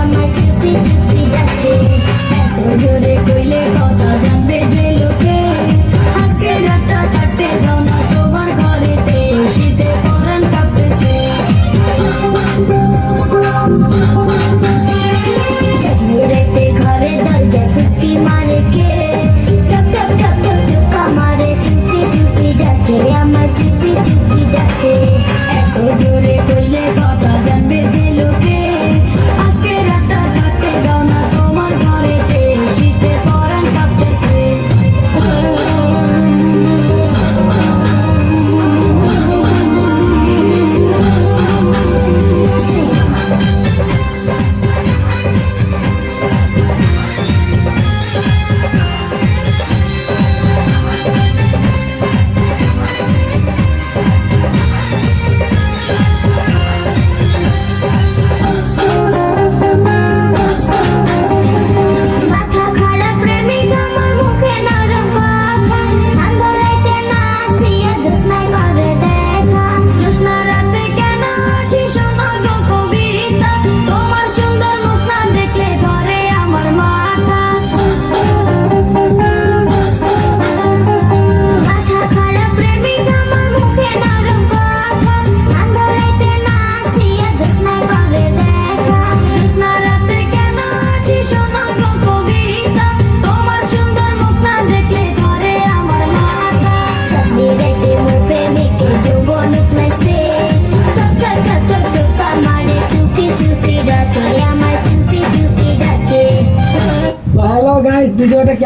আমার চুপি চুপি দেখে এত জোরে কইলে কথা গাইস ভিডিওটা